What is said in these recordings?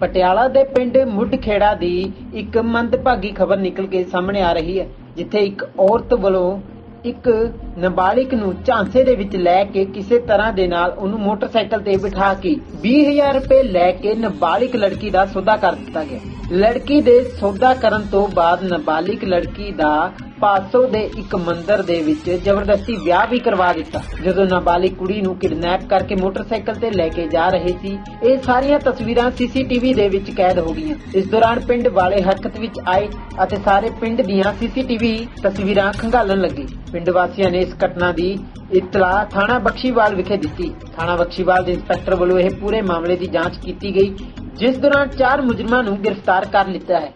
ਪਟਿਆਲਾ ਦੇ ਪਿੰਡ ਮੁੱਢਖੇੜਾ ਦੀ ਇੱਕ ਮੰਦਭਾਗੀ ਖਬਰ ਨਿਕਲ ਕੇ ਸਾਹਮਣੇ ਆ ਰਹੀ ਹੈ, ਜਿੱਥੇ ਇੱਕ ਔਰਤ ਵੱਲੋਂ ਇੱਕ ਨਾਬਾਲਿਗ ਨੂੰ ਝਾਂਸੇ ਦੇ ਵਿੱਚ ਲੈ ਕੇ ਕਿਸੇ ਤਰ੍ਹਾਂ ਦੇ ਨਾਲ ਉਹਨੂੰ ਮੋਟਰਸਾਈਕਲ ਤੇ ਬਿਠਾ ਕੇ 20000 ਰੁਪਏ ਲੈ ਕੇ ਨਾਬਾਲਿਗ ਲੜਕੀ ਦਾ ਸੌਦਾ ਕਰ ਦਿੱਤਾ ਗਿਆ। ਲੜਕੀ ਦੇ ਸੌਦਾ ਕਰਨ ਤੋਂ ਬਾਅਦ ਨਾਬਾਲਿਗ ਲੜਕੀ ਦਾ ਪਾਸੋ ਦੇ ਇੱਕ ਮੰਦਿਰ ਦੇ ਵਿੱਚ ਜ਼ਬਰਦਸਤੀ ਵਿਆਹ ਵੀ ਕਰਵਾ ਦਿੱਤਾ। ਜਦੋਂ ਨਾਬਾਲਿਗ ਕੁੜੀ ਨੂੰ ਕਿਡਨੈਪ ਕਰਕੇ ਮੋਟਰਸਾਈਕਲ ਤੇ ਲੈ ਕੇ ਜਾ ਰਹੇ ਸੀ, ਇਹ ਸਾਰੀਆਂ ਤਸਵੀਰਾਂ ਸੀਸੀਟੀਵੀ ਦੇ ਵਿੱਚ ਕੈਦ ਹੋ ਗਈਆਂ। ਇਸ ਦੌਰਾਨ ਪਿੰਡ ਵਾਲੇ ਹਰਕਤ ਵਿੱਚ ਆਏ ਅਤੇ ਸਾਰੇ ਪਿੰਡ ਦੀਆਂ ਸੀਸੀਟੀਵੀ ਤਸਵੀਰਾਂ ਖੰਗਾਲਣ ਲੱਗੇ। ਪਿੰਡ ਵਾਸੀਆਂ ਨੇ ਇਸ ਘਟਨਾ ਦੀ ਇਤਲਾਹ ਥਾਣਾ ਬਖਸ਼ੀਵਾਲ ਵਿਖੇ ਦਿੱਤੀ। ਥਾਣਾ ਬਖਸ਼ੀਵਾਲ ਦੇ ਇੰਸਪੈਕਟਰ ਵੱਲੋਂ ਇਹ ਪੂਰੇ ਮਾਮਲੇ ਦੀ ਜਾਂਚ ਕੀਤੀ ਗਈ। ਜਿਸ ਦੌਰਾਨ ਚਾਰ ਮੁਜਰਮਾਂ ਨੂੰ ਗ੍ਰਿਫਤਾਰ ਕਰ ਲਿੱਤਾ ਹੈ।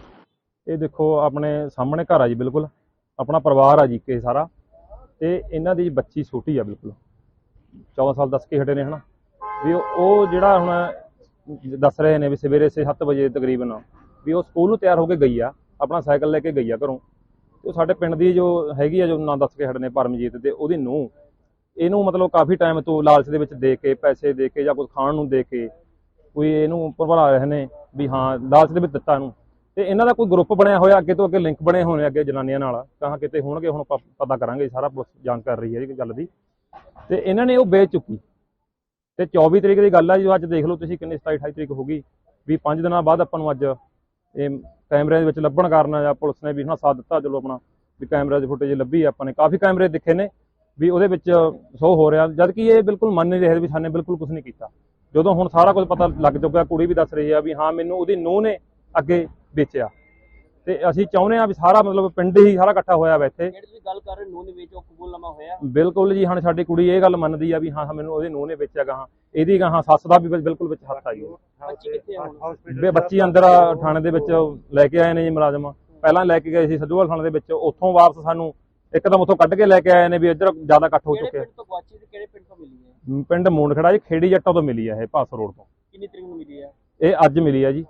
ਇਹ ਦੇਖੋ, ਆਪਣੇ ਸਾਹਮਣੇ ਘਰ ਆ ਜੀ, ਬਿਲਕੁਲ। ਆਪਣਾ ਪਰਿਵਾਰ ਆ ਜੀ ਕੇ ਸਾਰਾ। ਤੇ ਇਹਨਾਂ ਦੀ ਬੱਚੀ ਛੋਟੀ ਆ, ਬਿਲਕੁਲ। 14 ਸਾਲ ਦੱਸ ਕੇ ਹਟੇ ਨੇ, ਹਨਾ? ਵੀ ਉਹ ਜਿਹੜਾ ਹੁਣ ਦੱਸ ਰਹੇ ਨੇ ਵੀ ਸਵੇਰੇ 6-7 ਵਜੇ ਤਕਰੀਬਨ ਵੀ ਉਹ ਸਕੂਲ ਨੂੰ ਤਿਆਰ ਹੋ ਕੇ ਗਈ ਆ, ਆਪਣਾ ਸਾਈਕਲ ਲੈ ਕੇ ਗਈ ਆ ਘਰੋਂ। ਤੇ ਉਹ ਸਾਡੇ ਪਿੰਡ ਦੀ ਜੋ ਹੈਗੀ ਆ, ਜੋ ਨਾਂ ਦੱਸ ਕੇ ਹਟੇ ਨੇ ਪਰਮਜੀਤ ਤੇ ਉਹਦੀ ਨੂੰਹ। ਇਹਨੂੰ ਮਤਲਬ ਕਾਫੀ ਟਾਈਮ ਤੋਂ ਲਾਲਚ ਦੇ ਵਿੱਚ ਦੇ ਕੇ, ਪੈਸੇ ਦੇ ਕੇ ਜਾਂ ਕੁਝ ਖਾਣ ਨੂੰ ਦੇ ਕੇ ਕੋਈ ਇਹਨੂੰ ਭਰਵਾ ਰਹੇ ਨੇ ਵੀ ਹਾਂ, ਲਾਲਚ ਦੇ ਵਿੱਚ ਦਿੱਤਾ ਇਹਨੂੰ। ਤੇ ਇਹਨਾਂ ਦਾ ਕੋਈ ਗਰੁੱਪ ਬਣਿਆ ਹੋਇਆ, ਅੱਗੇ ਤੋਂ ਅੱਗੇ ਲਿੰਕ ਬਣੇ ਹੋਣੇ ਅੱਗੇ ਜਨਾਨੀਆਂ ਨਾਲ ਕਹਾਂ ਕਿਤੇ ਹੋਣਗੇ, ਹੁਣ ਪ- ਪਤਾ ਕਰਾਂਗੇ, ਸਾਰਾ ਪੁਲਿਸ ਜਾਂਚ ਕਰ ਰਹੀ ਹੈ ਇਹ ਗੱਲ ਦੀ। ਤੇ ਇਹਨਾਂ ਨੇ ਉਹ ਵੇਚ ਚੁੱਕੀ। ਤੇ 24 ਤਰੀਕ ਦੀ ਗੱਲ ਆ ਜੋ ਅੱਜ ਦੇਖ ਲਓ ਤੁਸੀਂ ਕਿੰਨੀ 27 28 ਤਰੀਕ ਹੋ ਗਈ, ਵੀ 5 ਦਿਨਾਂ ਬਾਅਦ ਆਪਾਂ ਨੂੰ ਅੱਜ ਇਹ ਕੈਮਰਿਆਂ ਦੇ ਵਿੱਚ ਲੱਭਣ ਕਾਰਨ ਜਾਂ ਪੁਲਿਸ ਨੇ ਵੀ ਨਾ ਸਾਥ ਦਿੱਤਾ, ਚਲੋ ਆਪਣਾ ਵੀ ਕੈਮਰਾ ਦੀ ਫੁਟੇਜ ਲੱਭੀ, ਆਪਾਂ ਨੇ ਕਾਫੀ ਕੈਮਰੇ ਦਿਖੇ ਨੇ, ਵੀ ਉਹਦੇ ਵਿੱਚ ਸ਼ੋ ਹੋ ਰਿਹਾ। ਜਦ ਕਿ ਇਹ ਬਿਲਕੁਲ ਮੰਨ ਨਹੀਂ ਰਹੇ ਵੀ ਸਾਨੇ ਬਿਲਕੁਲ ਕੁਝ ਨਹੀਂ ਕੀਤਾ। ਜਦੋਂ ਹੁਣ ਸਾਰਾ ਕੁਝ ਪਤਾ ਲੱਗ ਚੁੱਕਾ ਕੁੜੀ ਵੀ ਦੱਸ ਰਹੀ ਆ ਵੀ ਹਾਂ ਮੈਨੂੰ ਉਹਦੀ ਨੂੰਹ ਨੇ ਅੱਗੇ ਵੇਚਿਆ। ਤੇ ਅਸੀਂ ਚਾਹੁੰਦੇ ਆ ਵੀ ਸਾਰਾ ਮਤਲਬ ਪਿੰਡ ਹੀ ਸਾਰਾ ਇਕੱਠਾ ਹੋਇਆ ਵਾ ਇੱਥੇ। ਜਿਹੜੀ ਤੁਸੀਂ ਗੱਲ ਕਰ ਰਹੇ ਨੂੰਹ ਦੇ ਵਿੱਚ ਉਹ ਕਬੂਲਨਾਮਾ ਹੋਇਆ? ਬਿਲਕੁਲ ਜੀ ਹਾਂ ਸਾਡੀ ਕੁੜੀ ਇਹ ਗੱਲ ਮੰਨਦੀ ਆ ਵੀ ਹਾਂ ਮੈਨੂੰ ਉਹਦੀ ਨੂੰਹ ਨੇ ਵੇਚਿਆ ਗਾ ਹਾਂ। ਇਹਦੀ ਗਾ ਹਾਂ ਸੱਸ ਦਾ ਵੀ ਬਿਲ- ਬਿਲਕੁਲ ਵਿੱਚ ਹੱਥ ਆਈ ਬੱਚੀ ਕਿੱਥੇ ਆ ਹੁਣ? ਵੀ ਬੱਚੀ ਅੰਦਰ ਥਾਣੇ ਦੇ ਵਿੱਚ ਲੈ ਕੇ ਆਏ ਨੇ ਜੀ ਮੁਲਾਜ਼ਮ। ਪਹਿਲਾਂ ਲੈ ਕੇ ਗਏ ਸੀ ਸੱਜੂਵਾਲ ਥਾਣੇ ਦੇ ਵਿੱਚ ਉੱਥੋਂ ਵਾਪਸ ਸਾਨੂੰ ਇੱਕਦਮ ਉੱਥੋਂ ਕੱਢ ਕੇ ਲੈ ਕੇ ਆਏ ਨੇ ਵੀ ਇੱਧਰ ਜ਼ਿਆਦਾ ਇਕੱਠ ਹੋ ਕਿਹੜੇ ਚੁੱਕਿਆ ਪਿੰਡ ਤੋਂ ਗੁਆਚੀ ਤੇ ਕਿਹੜੇ ਪਿੰਡ ਤੋਂ ਮਿਲੀ ਹੈ? ਪਿੰਡ ਮੂੰਡ ਜੀ ਖੇੜੀ ਜੱਟਾਂ ਤੋਂ ਮਿਲੀ ਆ ਇਹ ਪਾਸ ਰੋਡ ਤੋਂ। ਕਿੰਨੀ ਤਰੀਕ ਨੂੰ ਮਿਲੀ ਹੈ ਇਹ ਅੱਜ ਮਿਲੀ ਆ ਜੀ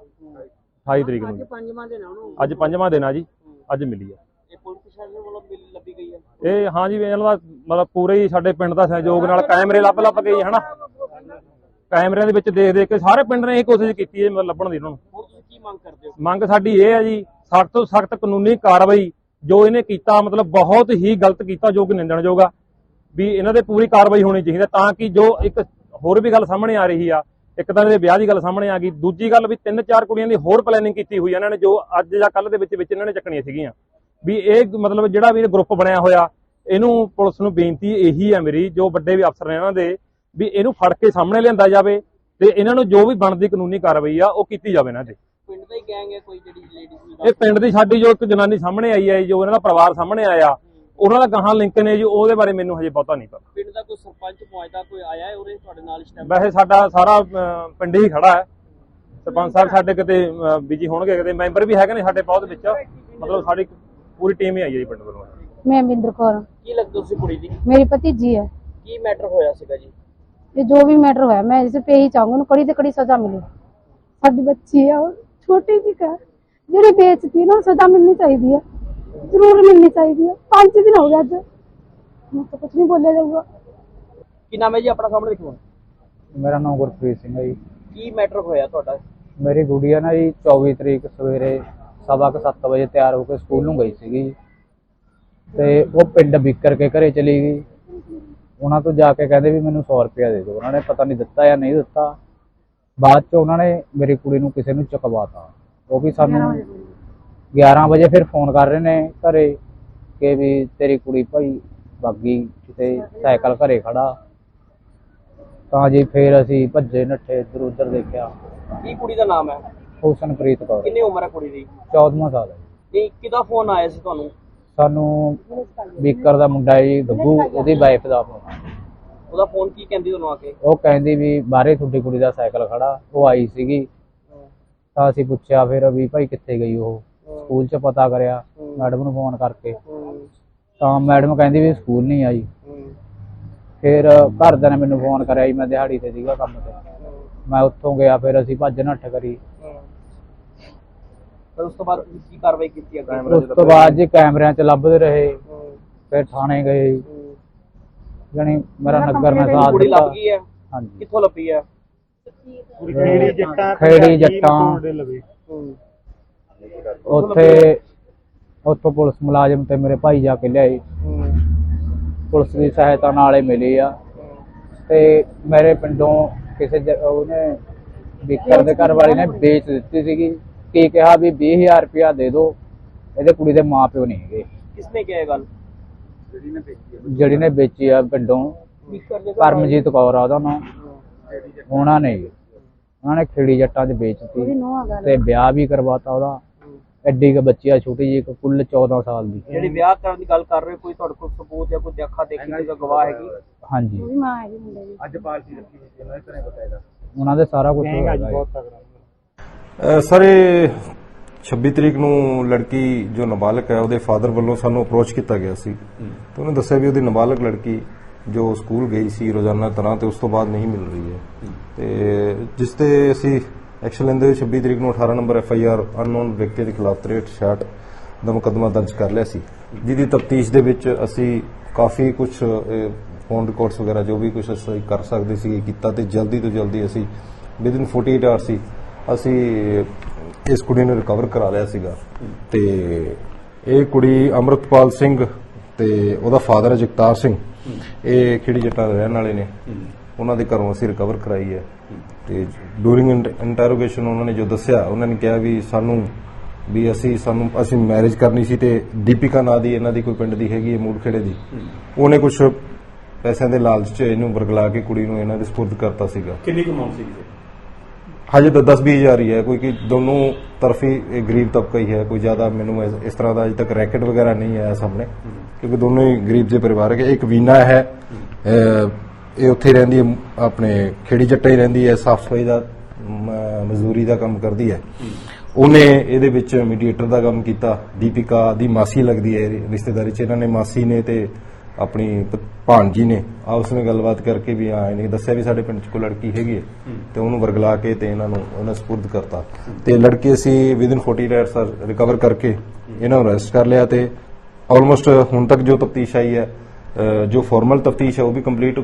28 ਤਰੀਕ ਨੂੰ। ਜੀ। ਪੰਜਵਾਂ ਦਿਨ ਆ ਉਹਨੂੰ ਅੱਜ ਪੰਜਵਾਂ ਦਿਨ ਆ ਜੀ ਅੱਜ ਮਿਲੀ ਆ। ਇਹ ਪੁਲਿਸ ਪ੍ਰਸ਼ਾਸਨ ਵੱਲੋਂ ਮਿਲ- ਲੱਭੀ ਗਈ ਹੈ ਇਹ ਹਾਂ ਜੀ ਇਹਨਾਂ ਦਾ ਮਤਲਬ ਪੂਰੇ ਹੀ ਸਾਡੇ ਪਿੰਡ ਦਾ ਸਹਿਯੋਗ ਨਾਲ ਕੈਮਰੇ ਲੱਭ ਲੱਭ ਕੇ ਜੀ ਹਨਾ? ਕੈਮਰਿਆਂ ਦੇ ਵਿੱਚ ਦੇਖ ਦੇਖ ਕੇ ਸਾਰੇ ਪਿੰਡ ਨੇ ਇਹ ਕੋਸ਼ਿਸ਼ ਕੀਤੀ ਹੈ ਮਤਲਬ ਲੱਭਣ ਦੀ ਇਹਨਾਂ ਨੂੰ। ਹੋਰ ਤੁਸੀਂ ਕੀ ਮੰਗ ਕਰਦੇ ਹੋ? ਮੰਗ ਸਾਡੀ ਇਹ ਹੈ ਜੀ ਸਖਤ ਤੋਂ ਸਖਤ ਕਾਨੂੰਨੀ ਕਾਰਵਾਈ ਜੋ ਇਹਨੇ ਕੀਤਾ, ਮਤਲਬ ਬਹੁਤ ਹੀ ਗਲਤ ਕੀਤਾ, ਜੋ ਕਿ ਨਿੰਦਣਯੋਗ ਆ, ਵੀ ਇਹਨਾਂ ਦੇ ਪੂਰੀ ਕਾਰਵਾਈ ਹੋਣੀ ਚਾਹੀਦੀ ਹੈ, ਤਾਂ ਕਿ ਜੋ ਇੱਕ ਹੋਰ ਵੀ ਗੱਲ ਸਾਹਮਣੇ ਆ ਰਹੀ ਆ, ਇੱਕ ਤਾਂ ਇਹਦੇ ਵਿਆਹ ਦੀ ਗੱਲ ਸਾਹਮਣੇ ਆ ਗਈ, ਦੂਜੀ ਗੱਲ ਵੀ ਤਿੰਨ ਚਾਰ ਕੁੜੀਆਂ ਦੀ ਹੋਰ ਪਲੈਨਿੰਗ ਕੀਤੀ ਹੋਈ ਇਹਨਾਂ ਨੇ, ਜੋ ਅੱਜ ਜਾਂ ਕੱਲ ਦੇ ਵਿੱਚ ਵਿੱਚ ਇਹਨਾਂ ਨੇ ਚੱਕਣੀਆਂ ਸੀਗੀਆਂ। ਵੀ ਇਹ ਮਤਲਬ ਜਿਹੜਾ ਵੀ ਗਰੁੱਪ ਬਣਿਆ ਹੋਇਆ, ਇਹਨੂੰ ਪੁਲਿਸ ਨੂੰ ਬੇਨਤੀ ਇਹੀ ਹੈ ਮੇਰੀ, ਜੋ ਵੱਡੇ ਵੀ ਅਫਸਰ ਨੇ ਇਹਨਾਂ ਦੇ, ਵੀ ਇਹਨੂੰ ਫੜ ਕੇ ਸਾਹਮਣੇ ਲਿਆਂਦਾ ਜਾਵੇ ਤੇ ਇਹਨਾਂ ਨੂੰ ਜੋ ਵੀ ਬਣਦੀ ਕਾਨੂੰਨੀ ਕਾਰਵਾਈ ਆ, ਉਹ ਕੀਤੀ ਜਾਵੇ ਇਹਨਾਂ ਤੇ। ਇਹ ਪਿੰਡ ਦੀ ਸਾਡੀ ਜੋ ਇੱਕ ਜਨਾਨੀ ਸਾਹਮਣੇ ਆਈ ਹੈ ਜੋ ਇਹਨਾਂ ਦਾ ਪਰਿਵਾਰ ਸਾਹਮਣੇ ਆਇਆ ਉਹਨਾਂ ਦਾ ਕਹਾਂ ਲਿੰਕ ਨੇ ਜੀ ਉਹਦੇ ਬਾਰੇ ਮੈਨੂੰ ਹਜੇ ਪਤਾ ਨਹੀਂ ਪਤਾ। ਪਿੰਡ ਦਾ ਕੋਈ ਸਰਪੰਚ ਮੁਆਇਦਾ ਕੋਈ ਆਇਆ ਹੈ ਉਹਦੇ ਤੁਹਾਡੇ ਨਾਲ ਇਸ ਵੈਸੇ ਸਾਡਾ ਸਾਰਾ ਪਿੰਡ ਹੀ ਖੜਾ ਹੈ। ਸਰਪੰਚ ਸਾਹਿਬ ਸਾਡੇ ਕਿਤੇ ਬਿਜ਼ੀ ਹੋਣਗੇ ਕਿਤੇ ਮੈਂਬਰ ਵੀ ਹੈਗੇ ਨੇ ਸਾਡੇ ਬਹੁਤ ਵਿੱਚ। ਮਤਲਬ ਸਾਡੀ ਪੂਰੀ ਟੀਮ ਹੀ ਆਈ ਹੈ ਜੀ ਪਿੰਡ ਵੱਲੋਂ। ਮੈਂ ਮਿੰਦਰ ਕੌਰ ਕੀ ਲੱਗਦਾ ਤੁਸੀਂ ਕੁੜੀ ਦੀ? ਮੇਰੀ ਭਤੀਜੀ ਹੈ। ਕੀ ਮੈਟਰ ਹੋਇਆ ਸੀਗਾ ਜੀ? ਇਹ ਜੋ ਵੀ ਮੈਟਰ ਹੋਇਆ ਮੈਂ ਇਸ ਤੇ ਹੀ ਚਾਹੂੰਗਾ ਉਹਨੂੰ ਕੜੀ ਤੇ ਕੜੀ ਸਜ਼ਾ ਮਿਲੇ। ਸਾਡੀ ਬੱਚੀ ਆ ਛੋਟੀ ਜਿਹੀ ਹੈ ਜਿਹੜੀ ਵੇਚਦੀ ਹੈ ਨਾ ਸਜ਼ਾ ਮਿਲਣੀ ਚਾਹੀਦੀ ਹੈ ਜ਼ਰੂਰ ਮਿਲਣੀ ਚਾਹੀਦੀ ਹੈ ਪੰਜ ਦਿਨ ਹੋ ਗਏ ਅੱਜ। ਮੈਂ ਤਾਂ ਕੁਝ ਨਹੀਂ ਬੋਲਿਆ ਜਾਊਗਾ। ਕੀ ਨਾਮ ਹੈ ਜੀ ਆਪਣਾ ਸਾਹਮਣੇ ਦੇਖੋ। ਮੇਰਾ ਨਾਮ ਗੁਰਪ੍ਰੀਤ ਸਿੰਘ ਹੈ ਜੀ। ਕੀ ਮੈਟਰ ਹੋਇਆ ਤੁਹਾਡਾ? ਮੇਰੀ ਗੁੜੀਆ ਨਾ ਜੀ 24 ਤਰੀਕ ਸਵੇਰੇ ਸਵਾ ਕੁ ਸੱਤ ਵਜੇ ਤਿਆਰ ਹੋ ਕੇ ਸਕੂਲ ਨੂੰ ਗਈ ਸੀਗੀ। ਜੀ। ਤੇ ਉਹ ਪਿੰਡ ਵਿਕਰ ਕੇ ਘਰੇ ਚਲੀ ਗਈ। ਉਹਨਾਂ ਤੋਂ ਜਾ ਕੇ ਕਹਿੰਦੇ ਵੀ ਮੈਨੂੰ 100 ਰੁਪਇਆ ਦੇ ਦਿਓ। ਉਹਨਾਂ ਨੇ ਪਤਾ ਨਹੀਂ ਦਿੱਤਾ ਜਾਂ ਨਹੀਂ ਦਿੱਤਾ। ਬਾਅਦ ਚ ਉਹਨਾਂ ਨੇ ਮੇਰੀ ਕੁੜੀ ਨੂੰ ਕਿਸੇ ਨੂੰ ਚੁਕਵਾਤਾ। ਉਹ ਵੀ ਸਾਨੂੰ 11 ਵਜੇ ਫਿਰ ਫੋਨ ਕਰ ਰਹੇ ਨੇ ਘਰੇ ਕਿ ਵੀ ਤੇਰੀ ਕੁੜੀ ਭਾਈ ਬਾਗੀ ਕਿਤੇ ਸਾਈਕਲ ਘਰੇ ਖੜਾ। ਤਾਂ ਜੀ ਫਿਰ ਅਸੀਂ ਭੱਜੇ ਨੱਠੇ ਇੱਧਰ ਉੱਧਰ ਦੇਖਿਆ। ਕੀ ਕੁੜੀ ਦਾ ਨਾਮ ਹੈ? ਹੁਸਨਪ੍ਰੀਤ ਕੌਰ। ਕਿੰਨੀ ਉਮਰ ਹੈ ਕੁੜੀ ਦੀ? 14ਵਾਂ ਸਾਲ ਹੈ। ਨਹੀਂ ਕਿਹਦਾ ਫੋਨ ਆਇਆ ਸੀ ਤੁਹਾਨੂੰ? ਸਾਨੂੰ ਬੀਕਰ ਦਾ ਮੁੰਡਾ ਜੀ ਗੱਗੂ ਉਹਦੀ ਵਾਈਫ ਦਾ phone। ਉਹਦਾ ਫੋਨ ਕੀ ਕਹਿੰਦੀ ਤੁਹਾਨੂੰ ਆ ਕੇ? ਉਹ ਕਹਿੰਦੀ ਵੀ ਬਾਹਰੇ ਤੁਹਾਡੀ ਕੁੜੀ ਦਾ ਸਾਈਕਲ ਖੜਾ ਉਹ ਆਈ ਸੀਗੀ। ਤਾਂ ਅਸੀਂ ਪੁੱਛਿਆ ਫਿਰ ਵੀ ਭਾਈ ਕਿੱਥੇ ਗਈ ਉਹ? ਸਕੂਲ 'ਚ ਪਤਾ ਕਰਿਆ ਮੈਡਮ ਨੂੰ ਫੋਨ ਕਰਕੇ। ਹੂੰ, ਤਾਂ ਮੈਡਮ ਕਹਿੰਦੀ ਵੀ ਸਕੂਲ ਨਹੀਂ ਆਈ। ਹੂੰ, ਫਿਰ ਘਰਦਿਆਂ ਨੇ ਮੈਨੂੰ ਫੋਨ ਕਰਿਆ ਜੀ ਮੈਂ ਦਿਹਾੜੀ ਤੇ ਸੀਗਾ ਕੰਮ ਤੇ। ਮੈਂ ਉੱਥੋਂ ਗਿਆ ਫਿਰ ਅਸੀਂ ਭੱਜ ਨੱਠ ਕਰੀ। ਹੂੰ। ਫਿਰ ਉਸ ਤੋਂ ਬਾਅਦ ਕੀ ਕਾਰਵਾਈ ਕੀਤੀ ਅੱਗੇ? ਉਸ ਤੋਂ ਬਾਅਦ ਜੀ ਕੈਮਰਿਆਂ 'ਚ ਲੱਭਦੇ ਰਹੇ। ਹੂੰ, ਫਿਰ ਥਾਣੇ ਗਏ। ਹੂੰ। ਜਾਣੀ ਮੇਰਾ ਨਗਰ ਨੇ ਸਾਥ ਕੁੜੀ ਲੱਭ ਦਿੱਤਾ। ਗਈ ਹੈ ਹਾਂਜੀ। ਕਿੱਥੋਂ ਲੱਭੀ ਹੈ ਖੇੜੀ ਜੱਟਾਂ ਖੇੜੀ ਜੱਟਾਂ। ਉੱਥੇ ਉੱਥੋਂ ਪੁਲਿਸ ਮੁਲਾਜ਼ਮ ਤੇ ਮੇਰੇ ਭਾਈ ਜਾ ਕੇ ਲਿਆਏ ਪੁਲਿਸ ਦੀ ਸਹਾਇਤਾ ਨਾਲ ਹੀ ਮਿਲੀ ਆ। ਤੇ ਮੇਰੇ ਪਿੰਡੋਂ ਕਿਸੇ ਜ- ਉਹਨੇ ਵਿਕਰ ਦੇ ਘਰ ਵਾਲੇ ਨੇ ਵੇਚ ਦਿੱਤੀ ਸੀਗੀ। ਕੀ ਕਿਹਾ ਵੀ 20000 ਰੁਪਇਆ ਦੇ ਦਿਓ। ਇਹਦੇ ਕੁੜੀ ਦੇ ਮਾਪਿਓ ਨਹੀਂ ਹੈਗੇ। ਕਿਸਨੇ ਕਿਹਾ ਇਹ ਗੱਲ? ਜਿਹੜੀ ਨੇ ਵੇਚੀ ਆ। ਪਿੰਡੋਂ ਪਰਮਜੀਤ ਕੌਰ ਆ ਉਹਦਾ ਨਾਮ ਉਹਨਾਂ ਨੇ ਜੀ। ਉਹਨਾਂ ਨੇ ਖੇੜੀ ਜੱਟਾਂ 'ਚ ਵੇਚਤੀ ਤੇ ਵਿਆਹ ਵੀ ਕਰਵਾਤਾ ਉਹਦਾ। ਐਡੀ ਕੁ ਬੱਚੀ ਆ ਛੋਟੀ ਇੱਕ ਕੁੱਲ 14 ਸਾਲ ਦੀ। ਜਿਹੜੀ ਵਿਆਹ ਕਰਨ ਦੀ ਗੱਲ ਕਰ ਰਹੇ ਕੋਈ ਤੁਹਾਡੇ ਕੋਲ ਸਬੂਤ ਜਾਂ ਕੋਈ ਦੇਖਾ ਦੇਖੀ ਕੋਈ ਗਵਾਹ ਹੈਗੀ? ਹਾਂਜੀ। ਉਹਦੀ ਮਾਂ ਹੈਗੀ ਮੁੰਡੇ ਦੀ। ਅੱਜ ਪਾਰਟੀ ਰੱਖੀ ਹੋਈ ਸੀ ਉਹਨਾਂ ਦੇ ਘਰੇ ਉਹਨਾਂ ਦੇ ਸਾਰਾ ਕੁਝ ਹੈਗਾ ਜੀ। ਸਰ ਇਹ 26 ਤਰੀਕ ਨੂੰ ਲੜਕੀ ਜੋ ਨਾਬਾਲਗ ਹੈ, ਉਹਦੇ ਫਾਦਰ ਵੱਲੋਂ ਸਾਨੂੰ ਅਪਰੋਚ ਕੀਤਾ ਗਿਆ ਸੀ। ਤੇ ਉਹਨੇ ਦੱਸਿਆ ਵੀ ਉਹਦੀ ਨਾਬਾਲਗ ਲੜਕੀ ਜੋ ਸਕੂਲ ਗਈ ਸੀ ਰੋਜ਼ਾਨਾ ਤਰ੍ਹਾਂ ਤੇ ਉਸ ਤੋਂ ਬਾਅਦ ਨਹੀਂ ਮਿਲ ਰਹੀ ਹੈ। ਤੇ ਜਿਸ ਤੇ ਅਸੀਂ ਐਕਸ਼ਨ ਲੈਂਦੇ ਹੋਏ 26 ਤਰੀਕ ਨੂੰ 18 number F I R unknown ਵਿਅਕਤੀ ਦੇ ਖਿਲਾਫ 63 66 ਦਾ ਮੁਕੱਦਮਾ ਦਰਜ ਕਰ ਲਿਆ ਸੀ। ਜਿਹਦੀ ਤਫਤੀਸ਼ ਦੇ ਵਿੱਚ ਅਸੀਂ ਕਾਫੀ ਕੁਝ ਫੋਨ ਰਿਕਾਰਡਸ ਵਗੈਰਾ ਜੋ ਵੀ ਕੁਝ ਅਸੀਂ ਕਰ ਸਕਦੇ ਸੀ, ਕੀਤਾ ਤੇ ਜਲਦੀ ਤੋਂ ਜਲਦੀ ਅਸੀਂ ਵਿਦਿਨ 48 ਆਵਰ ਸੀ ਅਸੀਂ ਇਸ ਕੁੜੀ ਨੂੰ ਰਿਕਵਰ ਕਰਾ ਲਿਆ ਸੀਗਾ। ਤੇ ਇਹ ਕੁੜੀ ਅਮਰਤਪਾਲ ਸਿੰਘ ਤੇ ਉਹਦਾ ਫਾਦਰ ਜਗਤਾਰ ਸਿੰਘ। ਇਹ ਖੇੜੀ ਜੱਟਾਂ ਦੇ ਰਹਿਣ ਵਾਲੇ ਨੇ। ਉਹਨਾਂ ਦੇ ਘਰੋਂ ਅਸੀਂ ਰਿਕਵਰ ਕਰਾਈ ਹੈ। ਤੇ ਡੂਰਿੰਗ ਇੰਟਰੋਗੇਸ਼ਨ ਉਹਨਾਂ ਨੇ ਜੋ ਦੱਸਿਆ, ਉਹਨਾਂ ਨੇ ਕਿਹਾ ਵੀ ਸਾਨੂੰ ਵੀ ਅਸੀਂ ਸਾਨੂੰ ਅਸੀਂ ਮੈਰਿਜ ਕਰਨੀ ਸੀ ਤੇ ਦੀਪਿਕਾ ਨਾਂ ਦੀ ਇਹਨਾਂ ਦੀ ਕੋਈ ਪਿੰਡ ਦੀ ਹੈਗੀ ਹੈ ਮੂੜਖੇੜੇ ਦੀ। ਉਹਨੇ ਕੁਝ ਪੈਸਿਆਂ ਦੇ ਲਾਲਚ 'ਚ ਇਹਨੂੰ ਵਰਗਲਾ ਕੇ ਕੁੜੀ ਨੂੰ ਇਹਨਾਂ ਦੇ ਸਪੁਰਦ ਕਰਤਾ ਸੀਗਾ। ਕਿੰਨੀ ਕੁ ਸੀ? ਹਜੇ ਤਾਂ 10 20 ਹਜ਼ਾਰ ਹੀ ਹੈ, ਕੋਈ ਕਿ ਦੋਨੋਂ ਤਰਫੀ ਇਹ ਗਰੀਬ ਤਬਕਾ ਹੀ ਹੈ, ਕੋਈ ਜ਼ਿਆਦਾ ਮੈਨੂੰ ਇਸ ਇਸ ਤਰ੍ਹਾਂ ਦਾ ਅਜੇ ਤੱਕ ਰੈਕਟ ਵਗੈਰਾ ਨਹੀਂ ਆਇਆ ਸਾਹਮਣੇ, ਕਿਉਂਕਿ ਦੋਨੋਂ ਹੀ ਗਰੀਬ ਜਿਹੇ ਪਰਿਵਾਰ ਹੈ। ਇੱਕ ਵੀਨਾ ਹੈ ਇਹ ਉੱਥੇ ਰਹਿੰਦੀ ਹੈ, ਆਪਣੇ ਖੇੜੀ ਜੱਟਾ ਹੀ ਰਹਿੰਦੀ ਹੈ, ਸਾਫ਼ ਸਫ਼ਾਈ ਦਾ ਮਜ਼ਦੂਰੀ ਦਾ ਕੰਮ ਕਰਦੀ ਹੈ। ਉਹਨੇ ਇਹਦੇ ਵਿੱਚ ਮੀਡੀਏਟਰ ਦਾ ਕੰਮ ਕੀਤਾ, ਦੀਪਿਕਾ ਦੀ ਮਾਸੀ ਲੱਗਦੀ ਹੈ ਰਿਸ਼ਤੇਦਾਰੀ ਚ ਇਹਨਾਂ ਨੇ ਮਾਸੀ ਨੇ ਤੇ ਆਪਣੀ ਭ- ਭਾਣਜੀ ਨੇ ਆਪਸ ਵਿੱਚ ਗੱਲਬਾਤ ਕਰਕੇ ਵੀ ਆ ਇਹਨੇ ਦੱਸਿਆ ਵੀ ਸਾਡੇ ਪਿੰਡ ਚ ਕੋਈ ਲੜਕੀ ਹੈਗੀ ਹੈ ਤੇ ਉਹਨੂੰ ਵਰਗਲਾ ਕੇ ਤੇ ਇਹਨਾਂ ਨੂੰ ਉਹਨਾਂ ਸਪੁਰਦ ਕਰਤਾ। ਤੇ ਲੜਕੀ ਅਸੀਂ ਵਿਦਿਨ 48 ਆਵਰਸ ਰਿਕਵਰ ਕਰਕੇ ਇਹਨਾਂ ਨੂੰ ਅਰੈਸਟ ਕਰ ਲਿਆ ਤੇ ਆਲਮੋਸਟ ਹੁਣ ਤੱਕ ਜੋ ਤਫਤੀਸ਼ ਆਈ ਹੈ ਜੋ ਫਾਰਮਲ ਤਫਤੀਸ਼ ਹੈ ਉਹ ਵੀ ਕੰਪਲੀਟ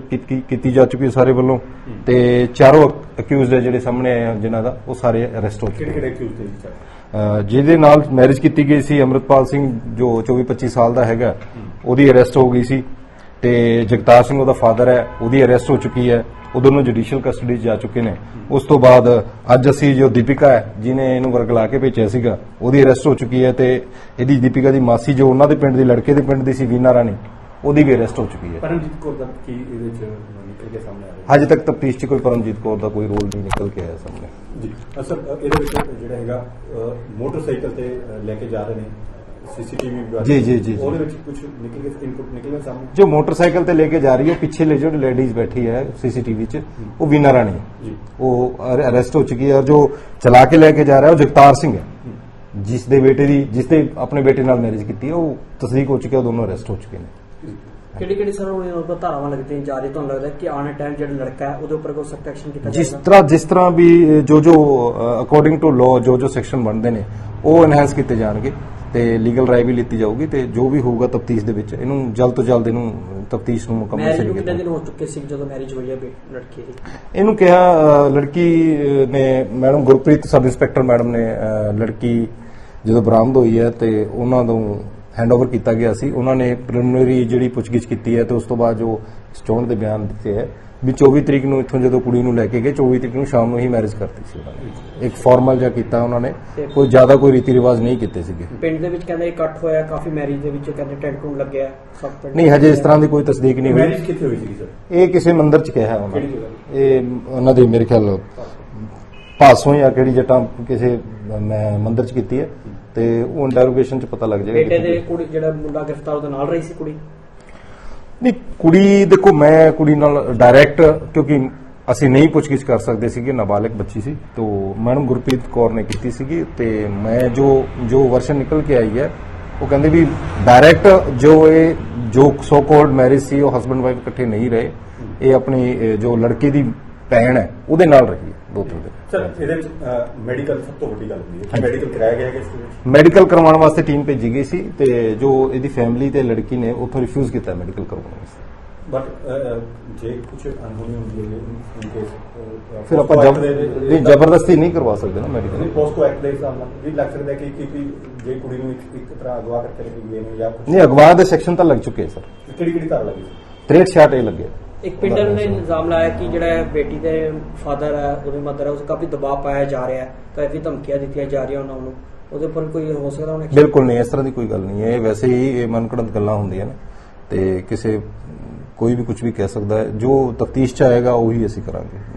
ਕੀਤੀ ਜਾ ਚੁੱਕੀ ਹੈ ਸਾਰੇ ਵੱਲੋਂ। ਤੇ ਚਾਰੋਂ ਅਕਿਊਜ਼ਡ ਜਿਹੜੇ ਸਾਹਮਣੇ ਆਏ ਹਨ ਜਿਨ੍ਹਾਂ ਦਾ ਉਹ ਸਾਰੇ ਅਰੈਸਟ ਹੋ ਚੁੱਕੇ ਕਿਹੜੇ ਕਿਉਂ ਤੇ ਅ, ਜਿਹਦੇ ਨਾਲ ਮੈਰਿਜ ਕੀਤੀ ਗਈ ਸੀ ਅਮਰਤਪਾਲ ਸਿੰਘ ਜੋ 24-25 ਸਾਲ ਦਾ ਹੈਗਾ। ਉਹਦੀ ਅਰੈਸਟ ਹੋ ਗਈ ਸੀ ਤੇ ਜਗਤਾਰ ਸਿੰਘ ਉਹਦਾ ਫਾਦਰ ਹੈ ਉਹਦੀ ਅਰੈਸਟ ਹੋ ਚੁੱਕੀ ਹੈ ਉਹ ਦੋਨੋਂ ਜੁਡੀਸ਼ੀਅਲ ਕਸਟਡੀ 'ਚ ਜਾ ਚੁੱਕੇ ਨੇ। ਉਸ ਤੋਂ ਬਾਅਦ ਅੱਜ ਅਸੀਂ ਜੋ ਦੀਪਿਕਾ ਹੈ ਜਿਨੇ ਇਹਨੂੰ ਵਰਗਲਾ ਕੇ ਭੇਜਿਆ ਸੀਗਾ ਉਹਦੀ ਅਰੈਸਟ ਹੋ ਚੁੱਕੀ ਹੈ ਤੇ ਇਹਦੀ ਦੀਪਿਕਾ ਦੀ ਮਾਸੀ ਜੋ ਉਹਨਾਂ ਦੇ ਪਿੰਡ ਦੀ ਲੜਕੇ ਦੇ ਪਿੰਡ ਦੀ ਸੀ ਵੀਨਾ ਰਾਣੀ ਉਹਦੀ ਵੀ ਅਰੈਸਟ ਹੋ ਚੁੱਕੀ ਹੈ। ਪਰਮਜੀਤ ਕੌਰ ਦਾ ਕੀ ਇਹਦੇ ਵਿੱਚ ਨਿਕਲ ਕੇ ਸਾਹਮਣੇ ਆ ਰਿਹਾ? ਹਜੇ ਤੱਕ ਤਫਤੀਸ਼ 'ਚ ਕੋਈ ਪਰਮਜੀਤ ਕੌਰ ਦਾ ਕੋਈ ਰੋਲ ਨਹੀਂ ਨਿਕਲ ਕੇ ਆਇਆ ਸਾਹਮਣੇ। ਜੀ। ਅਸਰ ਇਹਦੇ ਵਿੱਚ ਜਿਹੜਾ ਹੈਗਾ ਮੋਟਰਸਾਈਕਲ ਤੇ ਲੈ ਕੇ ਜਾ ਰਹੇ ਨੇ। ਸੀਸੀਟੀਵੀ ਜੀ, ਜੀ, ਜੀ। ਉਹਦੇ ਵਿੱਚ ਕੁਝ ਨਿਕਲ ਕੇ ਇਨਪੁਟ ਨਿਕਲ ਕੇ ਸਾਹਮਣੇ ਜੋ ਮੋਟਰਸਾਈਕਲ ਤੇ ਲੈ ਕੇ ਜਾ ਰਹੀ ਹੈ ਪਿੱਛੇ ਲੈ ਜੋ ਲੇਡੀਜ਼ ਬੈਠੀ ਹੈ ਸੀਸੀਟੀਵੀ 'ਚ ਉਹ ਵੀਨਾ ਰਾਣੀ ਜੀ। ਉਹ ਅਰੈਸਟ ਹੋ ਚੁੱਕੀ ਹੈ ਔਰ ਜੋ ਚਲਾ ਕੇ ਲੈ ਕੇ ਜਾ ਰਿਹਾ ਉਹ ਜਗਤਾਰ ਸਿੰਘ ਹੈ। ਜਿਸ ਦੇ ਬੇਟੇ ਦੀ ਜਿਸ ਦੇ ਆਪਣੇ ਬੇਟੇ ਨਾਲ ਮੈਰਿਜ ਕੀਤੀ ਹੈ ਉਹ ਤਸਦੀਕ ਹੋ ਚੁੱਕੀ ਹੈ ਉਹ ਦੋਨੋਂ ਅਰੈਸਟ ਹੋ ਚੁੱਕੇ ਨੇ। ਕਿਹੜੀ ਕਿਹੜੀ ਸਰ ਉਹਨਾਂ ਉੱਪਰ ਧਾਰਾਵਾਂ ਲੱਗਦੀਆਂ ਜਾ ਰਹੀ ਤੁਹਾਨੂੰ ਲੱਗਦਾ ਕਿ ਆਉਣ ਟਾਈਮ ਜਿਹੜਾ ਲੜਕਾ ਹੈ ਉਹਦੇ ਉੱਪਰ ਕੋਈ ਸਖਤ ਐਕਸ਼ਨ ਕੀਤਾ ਜਿਸ ਤਰ੍ਹਾਂ ਜਿਸ ਤਰ੍ਹਾਂ ਵੀ ਇਹ ਜੋ ਜੋ ਅਕੋਰਡਿੰਗ ਟੂ ਲਾਅ ਜੋ ਜੋ ਸੈਕਸ਼ਨ ਬਣਦੇ ਨੇ ਉਹ ਐਨਹਾਂਸ ਕੀਤੇ ਜਾਣਗੇ। ਤੇ ਲੀਗਲ ਰਾਏ ਵੀ ਲਿੱਤੀ ਜਾਊਗੀ ਤੇ ਜੋ ਵੀ ਹੋਊਗਾ ਤਫਤੀਸ਼ ਦੇ ਵਿੱਚ ਇਹਨੂੰ ਜਲਦ ਤੋਂ ਜਲਦ ਇਹਨੂੰ ਤਫਤੀਸ਼ ਨੂੰ ਮੁਕੰਮਲ ਮੈਰਿਜ ਨੂੰ ਕਿੰਨੇ ਦਿਨ ਹੋ ਚੁੱਕੇ ਸੀ ਜਦੋਂ ਮੈਰਿਜ ਹੋਈ ਹੈ ਲੜਕੀ ਦੀ? ਇਹਨੂੰ ਕਿਹਾ ਲੜਕੀ ਨੇ madam Gurpreet sub inspector madam ਨੇ ਲੜਕੀ ਜਦੋਂ ਬਰਾਮਦ ਹੋਈ ਹੈ ਤੇ ਉਹਨਾਂ ਨੂੰ ਹੈਂਡਓਵਰ ਕੀਤਾ ਗਿਆ ਸੀ। ਉਹਨਾਂ ਨੇ ਪ੍ਰੀਲਿਮਿਨਰੀ ਜਿਹੜੀ ਪੁੱਛਗਿੱਛ ਕੀਤੀ ਹੈ ਤੇ ਉਸ ਤੋਂ ਬਾਅਦ ਜੋ ਸਟੋਨ ਦੇ ਬਿਆਨ ਦਿੱਤੇ ਹੈ ਵੀ 24 ਤਰੀਕ ਨੂੰ ਇੱਥੋਂ ਜਦੋਂ ਕੁੜੀ ਨੂੰ ਲੈ ਕੇ ਗਏ 24 ਤਰੀਕ ਨੂੰ ਸ਼ਾਮ ਨੂੰ ਹੀ ਮੈਰਿਜ ਕਰਤੀ ਸੀ ਉਹਨਾਂ ਨੇ। ਇੱਕ ਫਾਰਮਲ ਜਿਹਾ ਕੀਤਾ ਉਹਨਾਂ ਨੇ। ਕੋਈ ਜ਼ਿਆਦਾ ਕੋਈ ਰੀਤੀ ਰਿਵਾਜ ਨਹੀਂ ਕੀਤੇ ਸੀਗੇ। ਪਿੰਡ ਦੇ ਵਿੱਚ ਕਹਿੰਦੇ ਇਕੱਠ ਹੋਇਆ ਕਾਫੀ ਮੈਰਿਜ ਦੇ ਵਿੱਚ ਕਹਿੰਦੇ ਟੈਂਟ ਟੂਨ ਲੱਗਿਆ ਸਭ ਪਿੰਡ ਨਹੀਂ ਹਜੇ ਇਸ ਤਰ੍ਹਾਂ ਦੀ ਕੋਈ ਤਸਦੀਕ ਨਹੀਂ ਹੋਈ। ਮੈਰਿਜ ਕਿੱਥੇ ਹੋਈ ਸੀ ਸਰ? ਇਹ ਕਿਸੇ ਮੰਦਿਰ ਚ ਕਿਹਾ ਉਹਨਾਂ ਨੇ? ਇਹ ਉਹਨਾਂ ਦੇ ਮੇਰੇ ਖਿਆਲ ਭਾਸੋਂ ਜਾਂ ਕਿਹੜੀ ਜਟਾਂ ਕਿਸੇ ਮੈਂ ਮੰਦਿਰ ਚ ਕੀਤੀ ਹੈ ਤੇ ਉਹ ਇੰਟਰੋਗੇਸ਼ਨ ਚ ਪਤਾ ਲੱਗ ਜਾਏਗਾ ਬੇਟੇ ਦੇ ਕੁੜੀ ਜਿਹੜਾ ਮੁੰਡਾ ਗ੍ਰਿਫਤਾਰ ਉਹਦੇ ਨਾਲ ਰਹੀ ਸੀ ਕੁੜੀ? ਨਹੀਂ ਕੁੜੀ ਦੇਖੋ ਮੈਂ ਕੁੜੀ ਨਾਲ ਡਾਇਰੈਕਟ ਕਿਉਂਕਿ ਅਸੀਂ ਨਹੀਂ ਪੁੱਛਗਿੱਛ ਕਰ ਸਕਦੇ ਸੀਗੇ ਨਾਬਾਲਗ ਬੱਚੀ ਸੀ ਤੋਂ ਮੈਡਮ ਗੁਰਪ੍ਰੀਤ ਕੌਰ ਨੇ ਕੀਤੀ ਸੀਗੀ ਤੇ ਮੈਂ ਜੋ ਜੋ ਵਰਸ਼ਨ ਨਿਕਲ ਕੇ ਆਈ ਹੈ ਉਹ ਕਹਿੰਦੇ ਵੀ ਡਾਇਰੈਕਟ ਜੋ ਇਹ ਜੋ ਸੋ ਕਾਲਡ ਮੈਰਿਜ ਸੀ ਉਹ ਹਸਬੰਡ ਵਾਈਫ ਇਕੱਠੇ ਨਹੀਂ ਰਹੇ ਇਹ ਆਪਣੀ ਜੋ ਲੜਕੇ ਦੀ ਭੈਣ ਹੈ ਉਹਦੇ ਨਾਲ ਰਹੀ ਹੈ ਦੋ ਤਿੰਨ ਦਿਨ। ਸਰ ਇਹਦੇ ਵਿੱਚ ਮੈਡੀਕਲ ਸਭ ਤੋਂ ਵੱਡੀ ਗੱਲ ਹੁੰਦੀ ਹੈ। ਮੈਡੀਕਲ ਕਰਾਇਆ ਗਿਆ ਕਿ ਮੈਡੀਕਲ ਕਰਵਾਉਣ ਵਾਸਤੇ ਟੀਮ ਭੇਜੀ ਗਈ ਸੀ ਤੇ ਜੋ ਇਹਦੀ ਫੈਮਿਲੀ ਤੇ ਲੜਕੀ ਨੇ ਉੱਥੋਂ ਰਿਫਿਊਜ਼ ਕੀਤਾ ਮੈਡੀਕਲ ਕਰਵਾਉਣ ਵਾਸਤੇ। ਬਟ ਜੇ ਕੁਝ ਅਨਹੋਣੀ ਹੁੰਦੀ ਹੈ ਇਨ ਕੇਸ ਫਿਰ ਆਪਾਂ ਜਬ ਨਹੀਂ ਜ਼ਬਰਦਸਤੀ ਨਹੀਂ ਕਰਵਾ ਸਕਦੇ ਨਾ ਮੈਡੀਕਲ ਪੋਸਟੋ ਐਕਟ ਦੇ ਹਿਸਾਬ ਨਾਲ ਵੀ ਲੱਗ ਸਕਦਾ ਕਿ ਕਿ ਜੇ ਕੁੜੀ ਨੂੰ ਇੱਕ ਇੱਕ ਤਰ੍ਹਾਂ ਅਗਵਾ ਕਰਕੇ ਲੈ ਕੇ ਗਏ ਨੇ ਜਾਂ ਕੁਛ- ਨਹੀਂ ਅਗਵਾ ਦੇ ਸੈਕਸ਼ਨ ਤਾਂ ਲੱਗ ਚੁੱਕੇ ਸਰ। ਕਿਹੜੀ ਕਿਹੜੀ ਧਾਰ ਲੱਗੀ 63 66 ਇਹ ਲੱਗੇ। ਇੱਕ ਪਿੰਡਰ ਨੇ ਇਲਜ਼ਾਮ ਲਾਇਆ ਕਿ ਜਿਹੜਾ ਬੇਟੀ ਦੇ ਫਾਦਰ ਹੈ, ਉਹਦੇ ਮਦਰ ਹੈ ਉਸ ਕਾਫੀ ਦਬਾਅ ਪਾਇਆ ਜਾ ਰਿਹਾ ਹੈ ਕਾਫੀ ਧਮਕੀਆਂ ਦਿੱਤੀਆਂ ਜਾ ਰਹੀਆਂ ਉਹਨਾਂ ਨੂੰ। ਉਹਦੇ ਉੱਪਰ ਕੋਈ ਹੋ ਸਕਦਾ ਉਹਨੇ ਬਿਲਕੁਲ ਨਹੀਂ, ਇਸ ਤਰ੍ਹਾਂ ਦੀ ਕੋਈ ਗੱਲ ਨਹੀਂ ਹੈ। ਇਹ ਵੈਸੇ ਹੀ ਇਹ ਮਨਕੜੰਤ ਗੱਲਾਂ ਹੁੰਦੀਆਂ ਨੇ ਤੇ ਕਿਸੇ ਕੋਈ ਵੀ ਕੁਝ ਵੀ ਕਹਿ ਸਕਦਾ ਹੈ। ਜੋ ਤਫਤੀਸ਼ ਚ ਆਏਗਾ, ਉਹੀ ਅਸੀਂ ਕਰਾਂਗੇ।